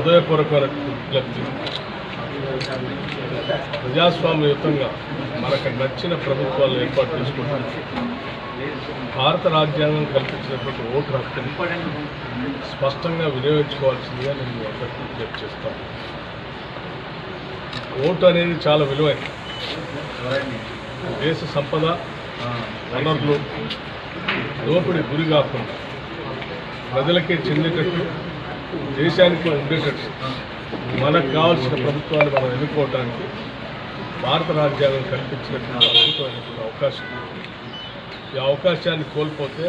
హృదయపూర్వక విజ్ఞప్తి ప్రజాస్వామ్యయుతంగా మనకు నచ్చిన ప్రభుత్వాలు ఏర్పాటు చేసుకుంటాం భారత రాజ్యాంగం కల్పించినటువంటి ఓటు హక్కుని స్పష్టంగా వినియోగించుకోవాల్సిందిగా నేను మీ అందరికీ విజ్ఞప్తి చేస్తాను. ఓటు అనేది చాలా విలువైనది దేశ సంపద వనరులు దోపిడీ గురి కాకుండా ప్రజలకే చెందేటట్టు దేశానికి ఉండేటట్టు మనకు కావాల్సిన ప్రభుత్వాన్ని మనం ఎన్నుకోవడానికి భారత రాజ్యాంగం కల్పించినటువంటి అద్భుతమైనటువంటి అవకాశం ఈ అవకాశాన్ని కోల్పోతే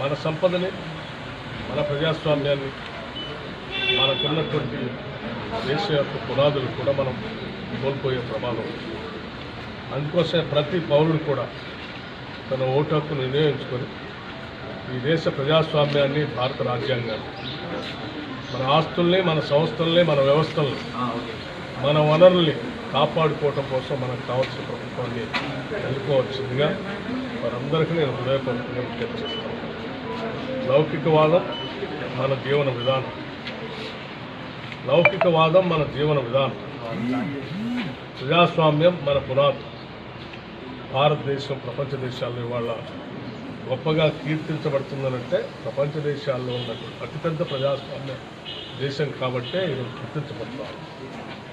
మన సంపదని మన ప్రజాస్వామ్యాన్ని మనకున్నటువంటి దేశ యొక్క పునాదులు కూడా మనం కోల్పోయే ప్రమాదం అందుకోసమే ప్రతి పౌరుడు కూడా తన ఓటు హక్కును వినియోగించుకొని ఈ దేశ ప్రజాస్వామ్యాన్ని భారత రాజ్యాంగాన్ని మన ఆస్తుల్ని మన సంస్థల్ని మన వ్యవస్థల్ని మన వనరుల్ని కాపాడుకోవటం కోసం మనకు కావాల్సిన ప్రభుత్వాన్ని ఎన్నుకోవాల్సిందిగా వారందరికీ నేను హృదయపూర్వకంగా విజ్ఞప్తి చేస్తాను లౌకికవాదం మన జీవన విధానం. లౌకికవాదం మన జీవన విధానం. ప్రజాస్వామ్యం మన పునాది. భారతదేశం ప్రపంచ దేశాల్లో ఇవాళ గొప్పగా కీర్తించబడుతుందనంటే ప్రపంచ దేశాల్లో ఉన్నటువంటి అతిపెద్ద ప్రజాస్వామ్య దేశం కాబట్టే ఇది గుర్తించబడతాం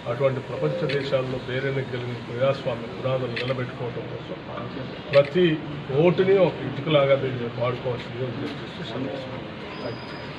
అటువంటి ప్రపంచ దేశాల్లో పేరెన్ని కలిగిన ప్రజాస్వామ్య పునాదులు నిలబెట్టుకోవడం కోసం ప్రతి ఓటుని ఒక ఇటుకలాగా దీన్ని వాడుకోవాల్సిందిగా ఉద్దేశిస్తూ సందేశం థ్యాంక్ యూ